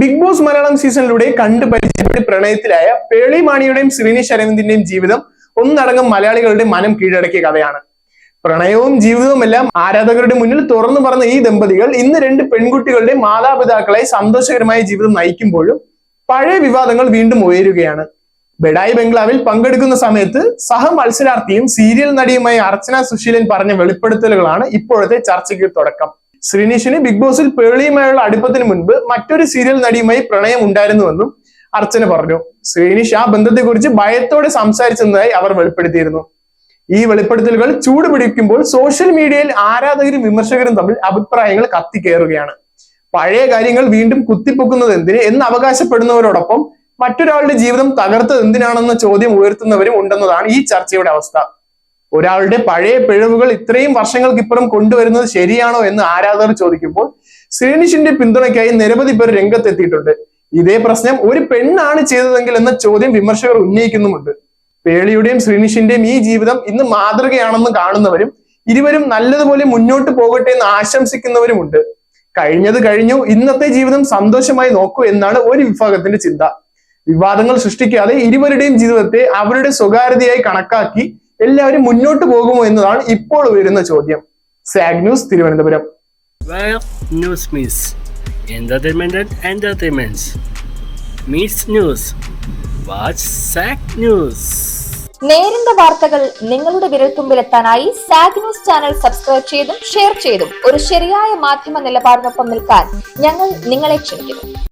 Big boss Malayalam സീസണിലൂടെ കണ്ടു പരിചയപ്പെട്ട് പ്രണയത്തിലായ പേളി മാണിയുടെയും ശ്രീനിഷ് അരവിന്ദിന്റെയും ജീവിതം ഒന്നടങ്കം മലയാളികളുടെ മനം കീഴടക്കിയ കഥയാണ്. പ്രണയവും ജീവിതവും എല്ലാം ആരാധകരുടെ മുന്നിൽ തുറന്നു പറഞ്ഞ ഈ ദമ്പതികൾ ഇന്ന് രണ്ട് പെൺകുട്ടികളുടെ മാതാപിതാക്കളെ സന്തോഷകരമായ ജീവിതം നയിക്കുമ്പോഴും പഴയ വിവാദങ്ങൾ വീണ്ടും ഉയരുകയാണ്. ബെഡായി ബംഗ്ലാവിൽ പങ്കെടുക്കുന്ന സമയത്ത് സഹ മത്സരാർത്ഥിയും സീരിയൽ നടിയുമായി അർച്ചന സുശീലൻ പറഞ്ഞ വെളിപ്പെടുത്തലുകളാണ് ഇപ്പോഴത്തെ ചർച്ചയ്ക്ക് തുടക്കം. ശ്രീനിഷിന് ബിഗ് ബോസിൽ പേളിയുമായുള്ള അടുപ്പത്തിന് മുൻപ് മറ്റൊരു സീരിയൽ നടിയുമായി പ്രണയം ഉണ്ടായിരുന്നുവെന്നും അർച്ചന പറഞ്ഞു. ശ്രീനിഷ് ആ ബന്ധത്തെക്കുറിച്ച് ഭയത്തോടെ സംസാരിച്ചതായി അവർ വെളിപ്പെടുത്തിയിരുന്നു. ഈ വെളിപ്പെടുത്തലുകൾ ചൂട് പിടിക്കുമ്പോൾ സോഷ്യൽ മീഡിയയിൽ ആരാധകരും വിമർശകരും തമ്മിൽ അഭിപ്രായങ്ങൾ കത്തിക്കയറുകയാണ് പഴയ കാര്യങ്ങൾ വീണ്ടും കുത്തിപ്പൊക്കുന്നത് എന്തിന് എന്ന് അവകാശപ്പെടുന്നവരോടൊപ്പം മറ്റൊരാളുടെ ജീവിതം തകർത്തത് എന്തിനാണെന്ന ചോദ്യം ഉയർത്തുന്നവരും ഉണ്ടെന്നതാണ് ഈ ചർച്ചയുടെ അവസ്ഥ. ഒരാളുടെ പഴയ പിഴവുകൾ ഇത്രയും വർഷങ്ങൾക്ക് ഇപ്പുറം കൊണ്ടുവരുന്നത് ശരിയാണോ എന്ന് ആരാധകർ ചോദിക്കുമ്പോൾ ശ്രീനിഷിന്റെ പിന്തുണയ്ക്കായി നിരവധി പേർ രംഗത്തെത്തിയിട്ടുണ്ട്. ഇതേ പ്രശ്നം ഒരു പെണ്ണാണ് ചെയ്തതെങ്കിൽ എന്ന ചോദ്യം വിമർശകർ ഉന്നയിക്കുന്നുമുണ്ട്. പേളിയുടെയും ശ്രീനിഷിന്റെയും ഈ ജീവിതം ഇന്ന് മാതൃകയാണെന്ന് കാണുന്നവരും ഇരുവരും നല്ലതുപോലെ മുന്നോട്ട് പോകട്ടെ എന്ന് ആശംസിക്കുന്നവരുമുണ്ട്. കഴിഞ്ഞത് കഴിഞ്ഞു ഇന്നത്തെ ജീവിതം സന്തോഷമായി നോക്കൂ എന്നാണ് ഒരു വിഭാഗത്തിന്റെ ചിന്ത. വിവാദങ്ങൾ സൃഷ്ടിക്കാതെ ഇരുവരുടെയും ജീവിതത്തെ അവരുടെ സ്വകാര്യതയായി കണക്കാക്കി എല്ലാവരും മുന്നോട്ട് പോകുമോ എന്നതാണ് ഇപ്പോൾ ഉയരുന്ന ചോദ്യം. SAC news Thiruvananthapuram. News means entertainment and entertainments. Watch SAC News. നേരിന്റെ വാർത്തകൾ നിങ്ങളുടെ വിരൽത്തുമ്പിലെത്താനായി സാഗ് ന്യൂസ് ചാനൽ സബ്സ്ക്രൈബ് ചെയ്തും ഷെയർ ചെയ്തും ഒരു ശരിയായ മാധ്യമ നിലപാടിനൊപ്പം നിൽക്കാൻ ഞങ്ങൾ നിങ്ങളെ ക്ഷണിക്കുന്നു.